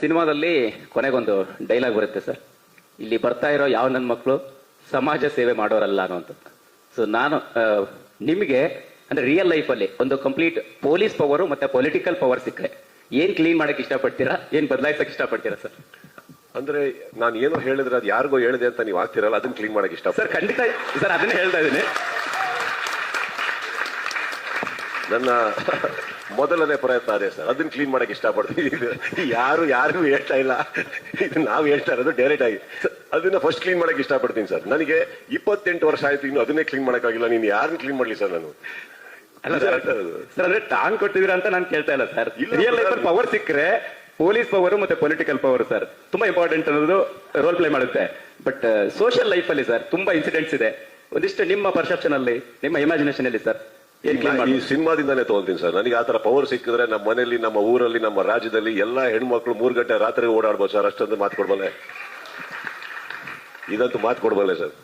ಸಿನಿಮಾದಲ್ಲಿ ಕೊನೆಗೊಂದು ಡೈಲಾಗ್ ಬರುತ್ತೆ ಸರ್. ಇಲ್ಲಿ ಬರ್ತಾ ಇರೋ ಯಾವ ನನ್ನ ಮಕ್ಕಳು ಸಮಾಜ ಸೇವೆ ಮಾಡೋರಲ್ಲ ಅನ್ನೋಂಥದ್ದು ಸೊ ನಾನು ನಿಮಗೆ ಅಂದ್ರೆ ರಿಯಲ್ ಲೈಫಲ್ಲಿ ಒಂದು ಕಂಪ್ಲೀಟ್ ಪೊಲೀಸ್ ಪವರು ಮತ್ತೆ ಪೊಲಿಟಿಕಲ್ ಪವರ್ ಸಿಕ್ಕರೆ ಏನ್ ಕ್ಲೀನ್ ಮಾಡಕ್ ಇಷ್ಟಪಡ್ತೀರಾ? ಏನ್ ಬದಲಾಯಿಸಕ್ ಇಷ್ಟಪಡ್ತೀರಾ ಸರ್? ಅಂದ್ರೆ ನಾನು ಏನೋ ಹೇಳಿದ್ರೆ ಅದು ಯಾರಿಗೋ ಹೇಳಿದೆ ಅಂತ ನೀವು ಆಗ್ತಿರಲ್ಲ ಅದನ್ನ ಕ್ಲೀನ್ ಮಾಡಕ್ ಇಷ್ಟ ಸರ್ ಖಂಡಿತ ಸರ್ ಅದನ್ನೇ ಹೇಳ್ತಾ ಇದ್ದೀನಿ. ನನ್ನ ಮೊದಲನೇ ಪ್ರಯತ್ನ ಅದೇ ಸರ್. ಅದನ್ನ ಕ್ಲೀನ್ ಮಾಡಕ್ ಇಷ್ಟಪಡ್ತೀವಿ ಯಾರು ಯಾರಿಗೂ ಹೇಳ್ತಾ ಇಲ್ಲ. ಇದು ನಾವು ಹೇಳ್ತಾ ಇರೋದು ಡೈರೆಕ್ಟ್ ಆಗಿ. ಅದನ್ನ ಫಸ್ಟ್ ಕ್ಲೀನ್ ಮಾಡಕ್ ಇಷ್ಟಪಡ್ತೀನಿ ಸರ್. ನನಗೆ ಇಪ್ಪತ್ತೆಂಟು ವರ್ಷ ಆಯ್ತು ಇನ್ನು ಅದನ್ನೇ ಕ್ಲೀನ್ ಮಾಡೋಕ್ಕಾಗಿಲ್ಲ. ನೀನು ಯಾರನ್ನ ಕ್ಲೀನ್ ಮಾಡ್ಲಿ ಸರ್ ನಾನು? ಅಲ್ಲ ಸರ್. ಅಂದ್ರೆ ಟಾಂಗ್ ಕೊಟ್ಟಿದ್ದೀರಾ ಅಂತ ನಾನು ಕೇಳ್ತಾ ಇಲ್ಲ ಸರ್. ರಿಯಲ್ ಲೈಫ್ ಪವರ್ ಸಿಕ್ಕರೆ ಪೊಲೀಸ್ ಪವರ್ ಮತ್ತೆ ಪೊಲಿಟಿಕಲ್ ಪವರ್ ಸರ್. ತುಂಬಾ ಇಂಪಾರ್ಟೆಂಟ್ ಅನ್ನೋದು ರೋಲ್ ಪ್ಲೇ ಮಾಡುತ್ತೆ. ಬಟ್ ಸೋಷಿಯಲ್ ಲೈಫ್ ಅಲ್ಲಿ ಸರ್ ತುಂಬಾ ಇನ್ಸಿಡೆಂಟ್ಸ್ ಇದೆ. ಒಂದಿಷ್ಟು ನಿಮ್ಮ ಪರ್ಸೆಪ್ಷನ್ ಅಲ್ಲಿ ನಿಮ್ಮ ಇಮ್ಯಾಜಿನೇಷನ್ ಅಲ್ಲಿ ಸರ್. ಈ ಸಿನಿಮಾದಿಂದಾನೇ ತಗೊಂತೀನಿ ಸರ್. ನನಗೆ ಆತರ ಪವರ್ ಸಿಕ್ಕಿದ್ರೆ ನಮ್ಮ ಮನೆಯಲ್ಲಿ ನಮ್ಮ ಊರಲ್ಲಿ ನಮ್ಮ ರಾಜ್ಯದಲ್ಲಿ ಎಲ್ಲಾ ಹೆಣ್ಮಕ್ಳು ಮೂರ್ ಗಂಟೆ ರಾತ್ರಿ ಓಡಾಡ್ಬೋದು ಸರ್. ಅಷ್ಟೊಂದು ಮಾತು ಕೊಡ್ಬಲ್ಲೆ. ಇದಂತೂ ಮಾತು ಕೊಡ್ಬಲ್ಲೆ ಸರ್.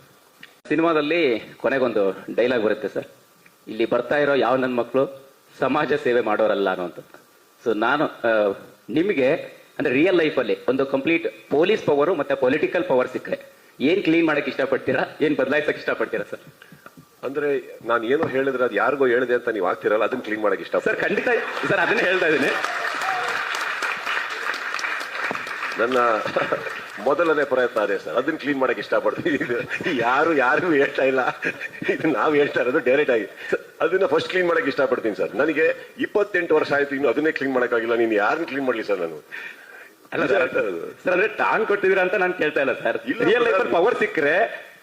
ಸಿನಿಮಾದಲ್ಲಿ ಕೊನೆಗೊಂದು ಡೈಲಾಗ್ ಬರುತ್ತೆ ಸರ್. ಇಲ್ಲಿ ಬರ್ತಾ ಇರೋ ಯಾವ ನನ್ನ ಮಕ್ಕಳು ಸಮಾಜ ಸೇವೆ ಮಾಡೋರಲ್ಲ ಅನ್ನೋಂಥದ್ದು ಸೊ ನಾನು ನಿಮಗೆ ಅಂದ್ರೆ ರಿಯಲ್ ಲೈಫಲ್ಲಿ ಒಂದು ಕಂಪ್ಲೀಟ್ ಪೊಲೀಸ್ ಪವರು ಮತ್ತೆ ಪೊಲಿಟಿಕಲ್ ಪವರ್ ಸಿಕ್ಕರೆ ಏನ್ ಕ್ಲೀನ್ ಮಾಡಕ್ ಇಷ್ಟಪಡ್ತೀರಾ? ಏನ್ ಬದಲಾಯಿಸಕ್ ಇಷ್ಟಪಡ್ತೀರಾ ಸರ್? ಅಂದ್ರೆ ನಾನು ಏನೋ ಹೇಳಿದ್ರೆ ಅದು ಯಾರಿಗೋ ಹೇಳಿದೆ ಅಂತ ನೀವು ಆಗ್ತಿರಲ್ಲ ಅದನ್ನ ಕ್ಲೀನ್ ಮಾಡಕ್ಕೆ ಇಷ್ಟ ಸರ್ ಖಂಡಿತ ಸರ್ ಅದನ್ನೇ ಹೇಳ್ತಾ ಇದ್ದೀನಿ. ನನ್ನ ಮೊದಲನೇ ಪ್ರಯತ್ನ ಅದೇ ಸರ್ ಅದನ್ನ ಕ್ಲೀನ್ ಮಾಡಕ್ ಇಷ್ಟಪಡ್ತೀನಿ. ಯಾರು ಯಾರಿಗೂ ಹೇಳ್ತಾ ಇಲ್ಲ. ಇದು ನಾವು ಹೇಳ್ತಾ ಇರೋದು ಡೈರೆಕ್ಟ್ ಆಗಿ. ಅದನ್ನ ಫಸ್ಟ್ ಕ್ಲೀನ್ ಮಾಡಕ್ ಇಷ್ಟಪಡ್ತೀನಿ ಸರ್. ನನಗೆ ಇಪ್ಪತ್ತೆಂಟು ವರ್ಷ ಆಯ್ತು ಇನ್ನು ಅದನ್ನೇ ಕ್ಲೀನ್ ಮಾಡಕ್ಕಾಗಿಲ್ಲ. ನೀನು ಯಾರನ್ನ ಕ್ಲೀನ್ ಮಾಡ್ಲಿ ಸರ್ ನಾನು? ಅಲ್ಲ ಸರ್ ಸರ್ ಅಂದ್ರೆ ಟಾಂಗ್ ಕೊಟ್ಟಿದ್ದೀರಾ ಅಂತ ನಾನು ಕೇಳ್ತಾ ಇಲ್ಲ ಸರ್. ರಿಯಲ್. ಲೈಫಲ್ಲಿ ಪವರ್ ಸಿಕ್ಕರೆ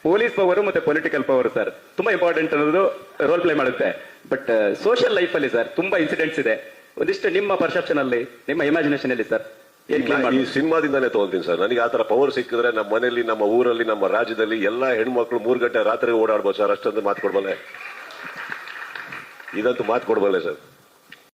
ಪೊಲೀಸ್ ಪವರ್ ಮತ್ತೆ ಪೊಲಿಟಿಕಲ್ ಪವರ್ ಸರ್. ತುಂಬಾ ಇಂಪಾರ್ಟೆಂಟ್ ಅನ್ನೋದು ರೋಲ್ ಪ್ಲೇ ಮಾಡುತ್ತೆ. ಬಟ್ ಸೋಷಿಯಲ್ ಲೈಫ್ ಅಲ್ಲಿ ಸರ್ ತುಂಬಾ ಇನ್ಸಿಡೆಂಟ್ಸ್ ಇದೆ. ಒಂದಿಷ್ಟು ನಿಮ್ಮ ಪರ್ಸೆಪ್ಷನ್ ಅಲ್ಲಿ ನಿಮ್ಮ ಇಮ್ಯಾಜಿನೇಷನ್ ಅಲ್ಲಿ ಸರ್. ಈ ಸಿನಿಮಾದಿಂದಾನೇ ತಗೊಂತೀನಿ ಸರ್. ನನಗೆ ಆತರ ಪವರ್ ಸಿಕ್ಕಿದ್ರೆ ನಮ್ಮ ಮನೆಯಲ್ಲಿ ನಮ್ಮ ಊರಲ್ಲಿ ನಮ್ಮ ರಾಜ್ಯದಲ್ಲಿ ಎಲ್ಲಾ ಹೆಣ್ಮಕ್ಳು ಮೂರ್ ಗಂಟೆ ರಾತ್ರಿ ಓಡಾಡ್ಬೋದು ಸರ್. ಅಷ್ಟೊಂದು ಮಾತು ಕೊಡ್ಬಲ್ಲೆ. ಇದಂತೂ ಮಾತು ಕೊಡ್ಬಲ್ಲೆ ಸರ್.